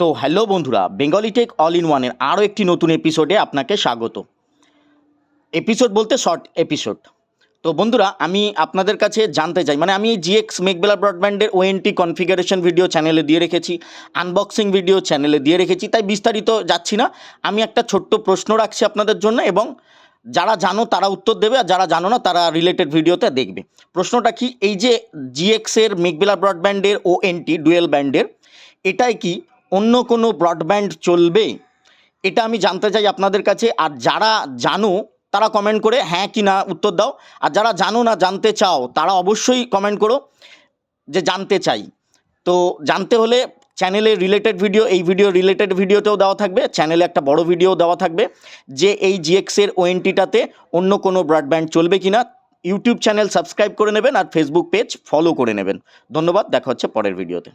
তো হ্যালো বন্ধুরা Bengali take all in ওয়ানের আরও একটি নতুন এপিসোডে আপনাকে স্বাগত। এপিসোড বলতে শর্ট এপিসোড তো বন্ধুরা, আমি আপনাদের কাছে জানতে চাই মানে আমি জিএক্স মেকবেলা ব্রডব্যান্ডের ওএনটি কনফিগারেশন ভিডিও চ্যানেলে দিয়ে রেখেছি আনবক্সিং ভিডিও চ্যানেলে দিয়ে রেখেছি, তাই বিস্তারিত যাচ্ছি না। আমি একটা ছোট্ট প্রশ্ন রাখছি আপনাদের জন্য এবং যারা জানো তারা উত্তর দেবে, আর যারা জানো না তারা রিলেটেড ভিডিওতে দেখবে। প্রশ্নটা কি, এই যে জিএক্সের মেকবেলা ব্রডব্যান্ডের ওএনটি ডুয়েল ব্যান্ডের এটাই কি অন্য কোনো ব্রডব্যান্ড চলবে, এটা আমি জানতে চাই আপনাদের কাছে। আর যারা জানো, তারা কমেন্ট করে হ্যাঁ কি না উত্তর দাও। আর যারা জানো না, জানতে চাও, তারা অবশ্যই কমেন্ট করো যে জানতে চাই। তো জানতে হলে চ্যানেলে রিলেটেড ভিডিও এই ভিডিও রিলেটেড ভিডিওতেও দেওয়া থাকবে চ্যানেলে একটা বড় ভিডিও দেওয়া থাকবে, যে এই জিএক্সের ওএনটিটাতে অন্য কোনো ব্রডব্যান্ড চলবে কি না ইউটিউব চ্যানেল সাবস্ক্রাইব করে নেবেন আর ফেসবুক পেজ ফলো করে নেবেন। ধন্যবাদ, দেখা হচ্ছে পরের ভিডিওতে